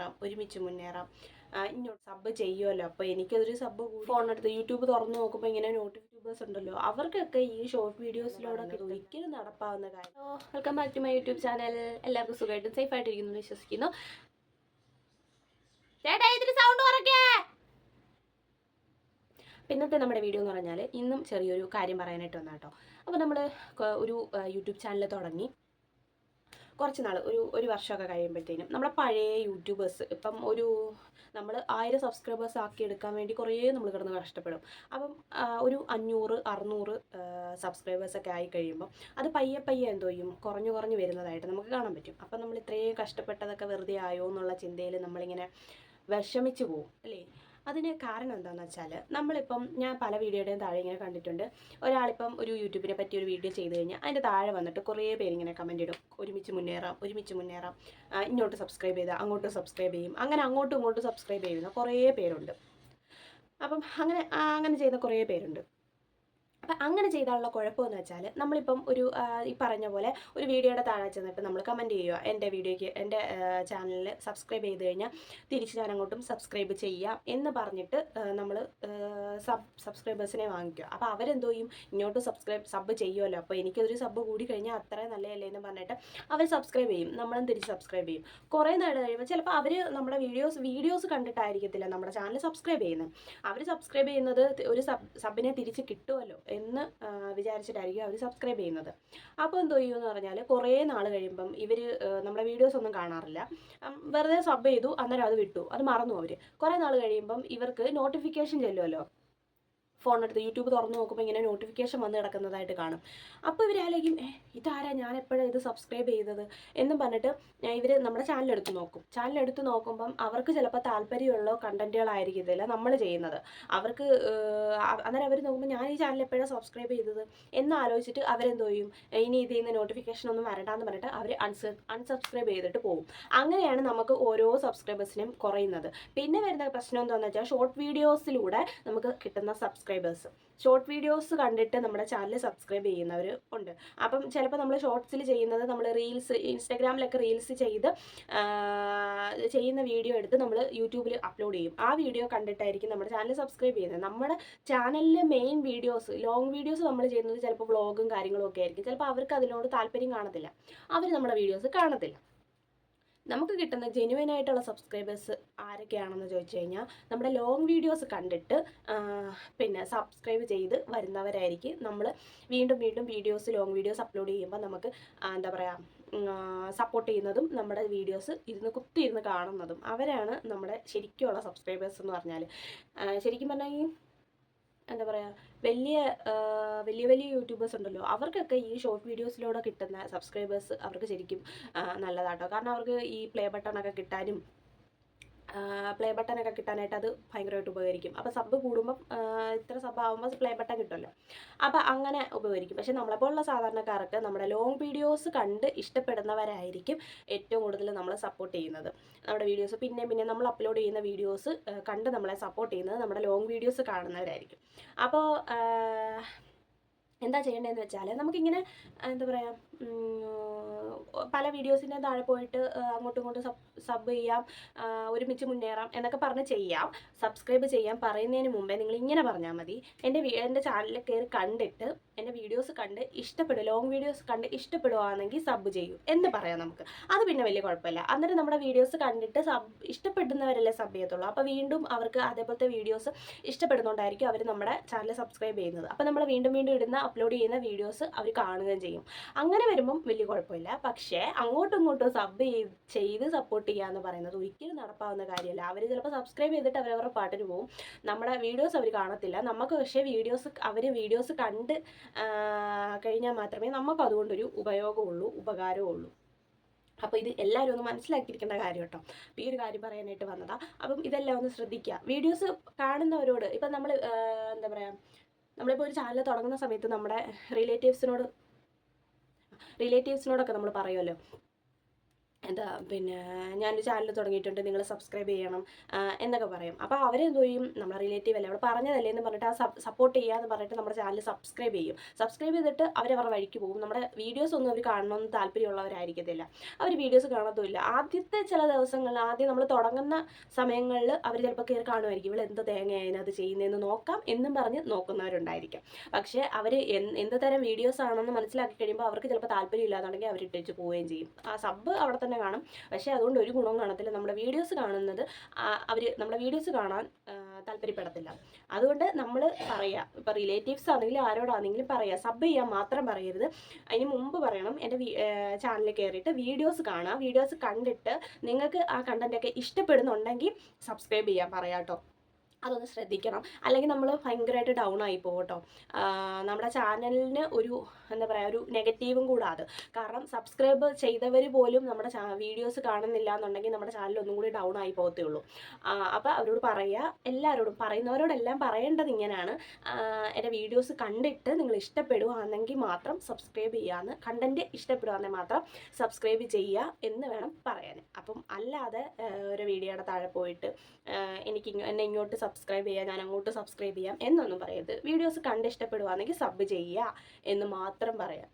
മുന്നേറാം ഒരുമിച്ച് മുന്നേറാം. ഇങ്ങോട്ട് സബ് ചെയ്യുമല്ലോ അപ്പോൾ എനിക്കതൊരു സബ് ഫോൺ എടുത്ത് യൂട്യൂബ് തുറന്നു നോക്കുമ്പോൾ ഇങ്ങനെ യൂട്യൂബേഴ്സ് ഉണ്ടല്ലോ. അവർക്കൊക്കെ ഈ ഷോർട്ട് വീഡിയോസിലൂടെ ഒരിക്കലും നടപ്പാവുന്ന കാര്യം. Welcome back to my YouTube channel എല്ലാവർക്കും സുഖമായിട്ടും സേഫ് ആയിട്ടിരിക്കുന്നു വിശ്വസിക്കുന്നു. ചേട്ടാ ഇതിന് സൗണ്ട് കുറയ്ക്കേ. പിന്നത്തെ നമ്മുടെ വീഡിയോ എന്ന് പറഞ്ഞാൽ ഇന്നും ചെറിയൊരു കാര്യം പറയാനായിട്ട് വന്നാട്ടോ. അപ്പോൾ നമ്മൾ ഒരു യൂട്യൂബ് ചാനൽ തുടങ്ങി. കുറച്ച് നാൾ ഒരു ഒരു വർഷമൊക്കെ കഴിയുമ്പോഴത്തേനും നമ്മളെ പഴയ യൂട്യൂബേഴ്സ് ഇപ്പം ഒരു നമ്മൾ ആയിരം സബ്സ്ക്രൈബേഴ്സ് ആക്കി എടുക്കാൻ വേണ്ടി കുറേ നമ്മൾ കിടന്ന് കഷ്ടപ്പെടും. അപ്പം ഒരു അഞ്ഞൂറ് അറുന്നൂറ് സബ്സ്ക്രൈബേഴ്സൊക്കെ ആയി കഴിയുമ്പോൾ അത് പയ്യെ പയ്യെ എന്തോ ചെയ്യും. കുറഞ്ഞു കുറഞ്ഞു വരുന്നതായിട്ട് നമുക്ക് കാണാൻ പറ്റും. അപ്പം നമ്മൾ ഇത്രയും കഷ്ടപ്പെട്ടതൊക്കെ വെറുതെ ആയോ എന്നുള്ള ചിന്തയിൽ നമ്മളിങ്ങനെ വിഷമിച്ചു പോകും അല്ലേ? അതിന് കാരണം എന്താണെന്ന് വെച്ചാൽ നമ്മളിപ്പം ഞാൻ പല വീഡിയോയുടെയും താഴെ ഇങ്ങനെ കണ്ടിട്ടുണ്ട്. ഒരാളിപ്പം ഒരു യൂട്യൂബിനെ പറ്റി ഒരു വീഡിയോ ചെയ്ത് കഴിഞ്ഞാൽ അതിന്റെ താഴെ വന്നിട്ട് കുറേ പേര് ഇങ്ങനെ കമന്റ് ഇടും. ഒരുമിച്ച് മുന്നേറാം ഒരുമിച്ച് മുന്നേറാം. ഇങ്ങോട്ട് സബ്സ്ക്രൈബ് ചെയ്താൽ അങ്ങോട്ട് സബ്സ്ക്രൈബ് ചെയ്യും. അങ്ങനെ അങ്ങോട്ടും ഇങ്ങോട്ടും സബ്സ്ക്രൈബ് ചെയ്യുന്ന കുറേ പേരുണ്ട്. അപ്പം അങ്ങനെ അങ്ങനെ ചെയ്യുന്ന കുറേ പേരുണ്ട്. അപ്പം അങ്ങനെ ചെയ്താലുള്ള കുഴപ്പമെന്ന് വെച്ചാൽ നമ്മളിപ്പം ഒരു ഈ പറഞ്ഞ പോലെ ഒരു വീഡിയോയുടെ താഴെ ചെന്നിട്ട് നമ്മൾ കമന്റ് ചെയ്യുക. എന്റെ വീഡിയോയ്ക്ക് എന്റെ ചാനലിൽ സബ്സ്ക്രൈബ് ചെയ്ത് കഴിഞ്ഞാൽ തിരിച്ച് ഞാൻ അങ്ങോട്ടും സബ്സ്ക്രൈബ് ചെയ്യാം എന്ന് പറഞ്ഞിട്ട് നമ്മൾ സബ് സബ്സ്ക്രൈബേഴ്സിനെ വാങ്ങിക്കുക. അപ്പോൾ അവരെന്തോ ചെയ്യും? ഇങ്ങോട്ട് സബ്സ്ക്രൈബ് സബ് ചെയ്യുമല്ലോ അപ്പോൾ എനിക്കൊരു സബ് കൂടി കഴിഞ്ഞാൽ അത്രയും നല്ലതല്ലേ എന്ന് പറഞ്ഞിട്ട് അവർ സബ്സ്ക്രൈബ് ചെയ്യും. നമ്മളും തിരിച്ച് സബ്സ്ക്രൈബ് ചെയ്യും. കുറേ നേരം കഴിയുമ്പോൾ ചിലപ്പോൾ അവർ നമ്മുടെ വീഡിയോസ് വീഡിയോസ് കണ്ടിട്ടായിരിക്കത്തില്ല നമ്മുടെ ചാനൽ സബ്സ്ക്രൈബ് ചെയ്യുന്നത് അവർ സബ്സ്ക്രൈബ് ചെയ്യുന്നത് ഒരു സബ് സബിനെ തിരിച്ച് കിട്ടുമല്ലോ എന്ന് വിചാരിച്ചിട്ടായിരിക്കും അവർ സബ്സ്ക്രൈബ് ചെയ്യുന്നത്. അപ്പോൾ എന്തോ ചെയ്യുമെന്ന് പറഞ്ഞാൽ കുറേ നാൾ കഴിയുമ്പം ഇവർ നമ്മുടെ വീഡിയോസ് ഒന്നും കാണാറില്ല. വെറുതെ സബ് ചെയ്തു അന്നേരം അത് വിട്ടു. അത് മറന്നു അവർ കുറേ നാൾ കഴിയുമ്പം ഇവർക്ക് നോട്ടിഫിക്കേഷൻ ചെല്ലുമല്ലോ ഫോൺ എടുത്ത് യൂട്യൂബ് തുറന്ന് നോക്കുമ്പോൾ ഇങ്ങനെ നോട്ടിഫിക്കേഷൻ വന്ന് കിടക്കുന്നതായിട്ട് കാണും. അപ്പോൾ ഇവർ ആലോചിക്കും ഏ ഇതാരാ ഞാൻ എപ്പോഴാണ് ഇത് സബ്സ്ക്രൈബ് ചെയ്തത്? എന്നും പറഞ്ഞിട്ട് ഇവർ നമ്മുടെ ചാനൽ എടുത്ത് നോക്കും. ചാനൽ എടുത്ത് നോക്കുമ്പം അവർക്ക് ചിലപ്പോൾ താല്പര്യമുള്ള കണ്ടന്റുകളായിരിക്കത്തില്ല നമ്മൾ ചെയ്യുന്നത്. അവർക്ക് അന്നേരം അവർ നോക്കുമ്പോൾ ഞാൻ ഈ ചാനൽ എപ്പോഴാണ് സബ്സ്ക്രൈബ് ചെയ്തത്? എന്ന് ആലോചിച്ചിട്ട് അവരെന്തോ ചെയ്യും? ഇനി ഇതിൽ നിന്ന് നോട്ടിഫിക്കേഷൻ ഒന്നും വരണ്ടാന്ന് പറഞ്ഞിട്ട് അവർ അൺസ അൺസബ്സ്ക്രൈബ് ചെയ്തിട്ട് പോകും. അങ്ങനെയാണ് നമുക്ക് ഓരോ സബ്സ്ക്രൈബേഴ്സിനും കുറയുന്നത്. പിന്നെ വരുന്ന പ്രശ്നം എന്താണെന്ന് വെച്ചാൽ ഷോർട്ട് വീഡിയോസിലൂടെ നമുക്ക് കിട്ടുന്ന സബ്സ്ക്രൈബേഴ്സ് ഷോർട്ട് വീഡിയോസ് കണ്ടിട്ട് നമ്മുടെ ചാനൽ സബ്സ്ക്രൈബ് ചെയ്യുന്നവർ ഉണ്ട്. അപ്പം ചിലപ്പോൾ നമ്മൾ ഷോർട്സിൽ ചെയ്യുന്നത് നമ്മൾ റീൽസ് ഇൻസ്റ്റാഗ്രാമിലൊക്കെ റീൽസ് ചെയ്ത് ചെയ്യുന്ന വീഡിയോ എടുത്ത് നമ്മൾ യൂട്യൂബിൽ അപ്ലോഡ് ചെയ്യും. ആ വീഡിയോ കണ്ടിട്ടായിരിക്കും നമ്മുടെ ചാനൽ സബ്സ്ക്രൈബ് ചെയ്യുന്നത്. നമ്മുടെ ചാനലിലെ മെയിൻ വീഡിയോസ് ലോങ് വീഡിയോസ് നമ്മൾ ചെയ്യുന്നത് ചിലപ്പോൾ വ്ളോഗും കാര്യങ്ങളും ഒക്കെ ആയിരിക്കും. ചിലപ്പോൾ അവർക്ക് അതിനോട് താല്പര്യം കാണത്തില്ല. അവർ നമ്മുടെ വീഡിയോസ് കാണത്തില്ല. നമുക്ക് കിട്ടുന്ന ജെനുവൻ ആയിട്ടുള്ള സബ്സ്ക്രൈബേഴ്സ് ആരൊക്കെയാണെന്ന് ചോദിച്ചു കഴിഞ്ഞാൽ നമ്മുടെ ലോങ് വീഡിയോസ് കണ്ടിട്ട് പിന്നെ സബ്സ്ക്രൈബ് ചെയ്ത് വരുന്നവരായിരിക്കും. നമ്മൾ വീണ്ടും വീണ്ടും വീഡിയോസ് ലോങ് വീഡിയോസ് അപ്ലോഡ് ചെയ്യുമ്പോൾ നമുക്ക് എന്താ പറയുക സപ്പോർട്ട് ചെയ്യുന്നതും നമ്മുടെ വീഡിയോസ് ഇരുന്ന് കുത്തിയിരുന്ന് കാണുന്നതും അവരാണ് നമ്മുടെ ശരിക്കുമുള്ള സബ്സ്ക്രൈബേഴ്സ് എന്ന് പറഞ്ഞാൽ ശരിക്കും പറഞ്ഞാൽ ഈ എന്താ പറയുക വലിയ വലിയ വലിയ യൂട്യൂബേഴ്സ് ഉണ്ടല്ലോ. അവർക്കൊക്കെ ഈ ഷോർട്ട് വീഡിയോസിലൂടെ കിട്ടുന്ന സബ്സ്ക്രൈബേഴ്സ് അവർക്ക് ശരിക്കും നല്ലതാട്ടോ. കാരണം അവർക്ക് ഈ പ്ലേ ബട്ടണൊക്കെ കിട്ടാനും പ്ലേ ബട്ടനൊക്കെ കിട്ടാനായിട്ട് അത് ഭയങ്കരമായിട്ട് ഉപകരിക്കും. അപ്പോൾ സബ് കൂടുമ്പം ഇത്ര സബ് ആകുമ്പോൾ പ്ലേ ബട്ടൺ കിട്ടുമല്ലോ. അപ്പോൾ അങ്ങനെ ഉപകരിക്കും. പക്ഷേ നമ്മളെപ്പോലുള്ള സാധാരണക്കാർക്ക് നമ്മുടെ ലോങ് വീഡിയോസ് കണ്ട് ഇഷ്ടപ്പെടുന്നവരായിരിക്കും ഏറ്റവും കൂടുതൽ നമ്മളെ സപ്പോർട്ട് ചെയ്യുന്നത്. നമ്മുടെ വീഡിയോസ് പിന്നെ പിന്നെ നമ്മൾ അപ്ലോഡ് ചെയ്യുന്ന വീഡിയോസ് കണ്ട് നമ്മളെ സപ്പോർട്ട് ചെയ്യുന്നത് നമ്മുടെ ലോങ് വീഡിയോസ് കാണുന്നവരായിരിക്കും. അപ്പോൾ എന്താ ചെയ്യേണ്ടതെന്ന് വെച്ചാൽ നമുക്കിങ്ങനെ എന്താ പറയുക പല വീഡിയോസിന്റെ താഴെ പോയിട്ട് അങ്ങോട്ടും ഇങ്ങോട്ടും സബ് സബ് ചെയ്യാം ഒരുമിച്ച് മുന്നേറാം എന്നൊക്കെ പറഞ്ഞ് ചെയ്യാം. സബ്സ്ക്രൈബ് ചെയ്യാൻ പറയുന്നതിന് മുമ്പേ നിങ്ങൾ ഇങ്ങനെ പറഞ്ഞാൽ മതി. എന്റെ എന്റെ ചാനലിൽ കയറി കണ്ടിട്ട് എന്റെ വീഡിയോസ് കണ്ട് ഇഷ്ടപ്പെടും ലോങ് വീഡിയോസ് കണ്ട് ഇഷ്ടപ്പെടുവാണെങ്കിൽ സബ് ചെയ്യൂ എന്ന് പറയാം നമുക്ക്. അത് പിന്നെ വലിയ കുഴപ്പമില്ല. അന്നേരം നമ്മുടെ വീഡിയോസ് കണ്ടിട്ട് സബ് ഇഷ്ടപ്പെടുന്നവരല്ലേ സബ് ചെയ്യത്തുള്ളൂ. അപ്പോൾ വീണ്ടും അവർക്ക് അതേപോലത്തെ വീഡിയോസ് ഇഷ്ടപ്പെടുന്നുണ്ടായിരിക്കും അവർ നമ്മുടെ ചാനൽ സബ്സ്ക്രൈബ് ചെയ്യുന്നത്. അപ്പോൾ നമ്മൾ വീണ്ടും വീണ്ടും ഇടുന്ന അപ്ലോഡ് ചെയ്യുന്ന വീഡിയോസ് അവർ കാണുകയും ചെയ്യും. അങ്ങനെ വരുമ്പം വലിയ കുഴപ്പമില്ല. പക്ഷേ അങ്ങോട്ടും ഇങ്ങോട്ടും സബ് ചെയ്ത് സപ്പോർട്ട് ചെയ്യുക എന്ന് പറയുന്നത് ഒരിക്കലും നടപ്പാവുന്ന കാര്യമല്ല. അവർ ചിലപ്പോൾ സബ്സ്ക്രൈബ് ചെയ്തിട്ട് അവരവരുടെ പാട്ടിന് പോകും നമ്മുടെ വീഡിയോസ് അവർ കാണത്തില്ല. നമുക്ക് പക്ഷേ വീഡിയോസ് അവർ വീഡിയോസ് കണ്ട് കഴിഞ്ഞാൽ മാത്രമേ നമുക്ക് അതുകൊണ്ടൊരു ഉപയോഗമുള്ളൂ ഉപകാരമുള്ളൂ അപ്പോൾ ഇത് എല്ലാവരും ഒന്ന് മനസ്സിലാക്കിയിരിക്കേണ്ട കാര്യം കേട്ടോ. അപ്പോൾ ഈ ഒരു കാര്യം പറയാനായിട്ട് വന്നതാ. അപ്പം ഇതെല്ലാം ഒന്ന് ശ്രദ്ധിക്കുക വീഡിയോസ് കാണുന്നവരോട് ഇപ്പം നമ്മൾ എന്താ പറയുക നമ്മളിപ്പോൾ ഒരു ചാനൽ തുടങ്ങുന്ന സമയത്ത് നമ്മുടെ റിലേറ്റീവ്സിനോട് റിലേറ്റീവ്സിനോടൊക്കെ നമ്മൾ പറയുമല്ലോ. എന്താ പിന്നെ ഞാനൊരു ചാനൽ തുടങ്ങിയിട്ടുണ്ട് നിങ്ങൾ സബ്സ്ക്രൈബ് ചെയ്യണം എന്നൊക്കെ പറയും. അപ്പോൾ അവരെന്തോ ചെയ്യും? നമ്മളെ റിലേറ്റീവ് അല്ലേ അവിടെ പറഞ്ഞതല്ലേ എന്ന് പറഞ്ഞിട്ട് ആ സപ്പോർട്ട് ചെയ്യാന്ന് പറഞ്ഞിട്ട് നമ്മുടെ ചാനൽ സബ്സ്ക്രൈബ് ചെയ്യും. സബ്സ്ക്രൈബ് ചെയ്തിട്ട് അവരവരുടെ വഴിക്ക് പോകും. നമ്മുടെ വീഡിയോസ് ഒന്നും അവർ കാണണമെന്ന് താല്പര്യമുള്ളവരായിരിക്കത്തില്ല. അവർ വീഡിയോസ് കാണത്തുമില്ല. ആദ്യത്തെ ചില ദിവസങ്ങളിൽ ആദ്യം നമ്മൾ തുടങ്ങുന്ന സമയങ്ങളിൽ അവർ ചിലപ്പോൾ കയറി കാണുമായിരിക്കും. ഇവിടെ എന്ത് തേങ്ങയാണ് അത് ചെയ്യുന്നതെന്ന് നോക്കാം എന്നും പറഞ്ഞ് നോക്കുന്നവരുണ്ടായിരിക്കും. പക്ഷേ അവർ എന്ത് തരം വീഡിയോസ് ആണെന്ന് മനസ്സിലാക്കി കഴിയുമ്പോൾ അവർക്ക് ചിലപ്പോൾ താല്പര്യം ഇല്ലാന്നുണ്ടെങ്കിൽ അവർ ഇട്ടിച്ച് പോവുകയും ചെയ്യും. ആ സബ് അവിടെ തന്നെ കാണും. പക്ഷേ അതുകൊണ്ട് ഒരു ഗുണവും കാണത്തില്ല. നമ്മുടെ വീഡിയോസ് കാണുന്നത് അവർ നമ്മുടെ വീഡിയോസ് കാണാൻ താല്പര്യപ്പെടത്തില്ല. അതുകൊണ്ട് നമ്മൾ പറയുക ഇപ്പോൾ റിലേറ്റീവ്സ് ആണെങ്കിലും ആരോടാണെങ്കിലും പറയുക സബ് ചെയ്യാൻ മാത്രം പറയരുത്. അതിന് മുമ്പ് പറയണം എന്റെ ചാനലിൽ കയറിയിട്ട് വീഡിയോസ് കാണുക വീഡിയോസ് കണ്ടിട്ട് നിങ്ങൾക്ക് ആ കണ്ടന്റൊക്കെ ഇഷ്ടപ്പെടുന്നുണ്ടെങ്കിൽ സബ്സ്ക്രൈബ് ചെയ്യാൻ പറയാം കേട്ടോ അതൊന്ന് ശ്രദ്ധിക്കണം. അല്ലെങ്കിൽ നമ്മൾ ഭയങ്കരമായിട്ട് ഡൗൺ ആയി പോകും കേട്ടോ നമ്മുടെ ചാനലിന് ഒരു എന്താ പറയുക ഒരു നെഗറ്റീവും കൂടാതെ. കാരണം സബ്സ്ക്രൈബ് ചെയ്തവർ പോലും നമ്മുടെ വീഡിയോസ് കാണുന്നില്ല എന്നുണ്ടെങ്കിൽ നമ്മുടെ ചാനൽ ഒന്നും കൂടി ഡൗൺ ആയി പോകത്തേ ഉള്ളൂ. അപ്പോൾ അവരോട് പറയുക എല്ലാവരോടും പറയുന്നവരോടെല്ലാം പറയേണ്ടത് ഇങ്ങനെയാണ്. എന്റെ വീഡിയോസ് കണ്ടിട്ട് നിങ്ങൾ ഇഷ്ടപ്പെടുകയാണെങ്കിൽ മാത്രം സബ്സ്ക്രൈബ് ചെയ്യാമെന്ന് കണ്ടന്റ് ഇഷ്ടപ്പെടുകയാണെങ്കിൽ മാത്രം സബ്സ്ക്രൈബ് ചെയ്യുക എന്ന് വേണം പറയാൻ അപ്പം അല്ലാതെ ഒരു വീഡിയോയുടെ താഴെ പോയിട്ട് എനിക്ക് എന്നെ ഇങ്ങോട്ട് സബ്സ്ക്രൈബ് ചെയ്യാം ഞാൻ അങ്ങോട്ട് സബ്സ്ക്രൈബ് ചെയ്യാം എന്നൊന്നും പറയരുത്. വീഡിയോസ് കണ്ട് ഇഷ്ടപ്പെടുവാണെങ്കിൽ സബ് ചെയ്യുക എന്ന് മാത്രം പറയാം.